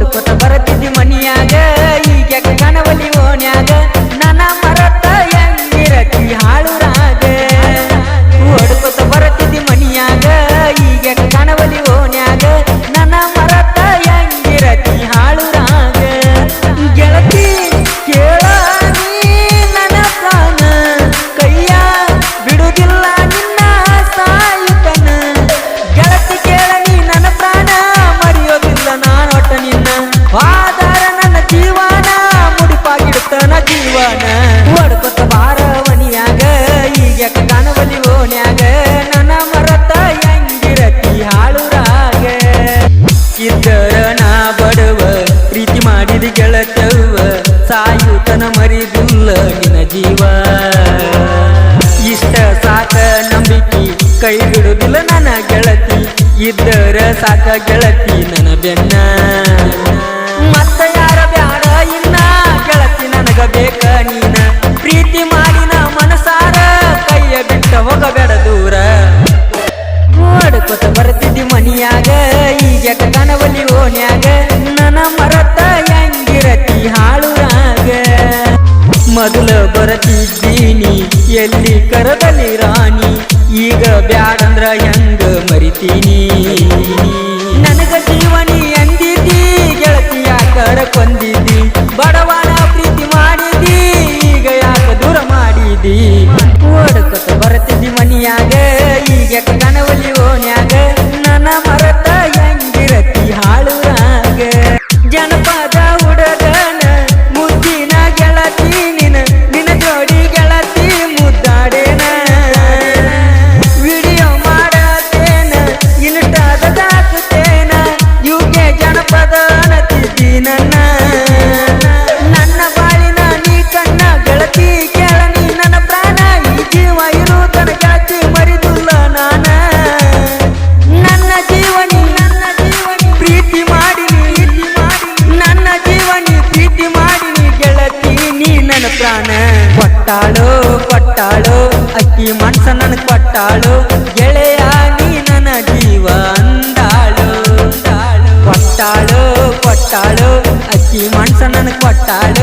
ಓಡ್ಕೊತ ಬರತಿದ್ದಿ ಮನಿಯಾಗ. ಈಗ ಕನವಲಿ ಕಾಣವಲಿ ಓಣ್ಯಾಗ ನನ್ನ ಮರತ ಹೆಂಗಿರತಿ ಹಾಳುರಾಗ. ಇದ್ದರ ನಾ ಬಡವ, ಪ್ರೀತಿ ಮಾಡಿದ ಗೆಳತವ್ವ ಸಾಯುತನ ಮರಿದಿಲ್ಲ ನಿನ ಜೀವ. ಇಷ್ಟ ಸಾಕ ನಂಬಿಕೆ ಕೈ ಬಿಡುದಿಲ್ಲ ನನ್ನ ಗೆಳತಿ, ಇದ್ದರ ಸಾಕ ಗೆಳತಿ ನನ್ನ ಬೆನ್ನ. ಈಗ ಈಗ ಕನವಲಿ ಓನ್ಯಾಗ ನನ್ನ ಮರತ ಹೆಂಗಿರತಿ ಹಾಳುರಾಗ? ಮೊದಲ ಬರತಿದ್ದೀನಿ, ಎಲ್ಲಿ ಕರದಲ್ಲಿ ರಾಣಿ, ಈಗ ಬ್ಯಾಡಂದ್ರ ಹೆಂಗ ಮರಿತೀನಿ? ಕೊಟ್ಟಾಳು ಕೊಟ್ಟಾಳು, ಅಕ್ಕಿ ಮನ್ಸ ನನ್ ಕೊಟ್ಟಾಳು, ಗೆಳೆಯ ನೀ ನನ್ನ ಜೀವ ಅಂದಾಳು. ಕೊಟ್ಟಾಳು ಕೊಟ್ಟಾಳು, ಅಕ್ಕಿ ಮನ್ಸ ನನ್ ಕೊಟ್ಟಾಳು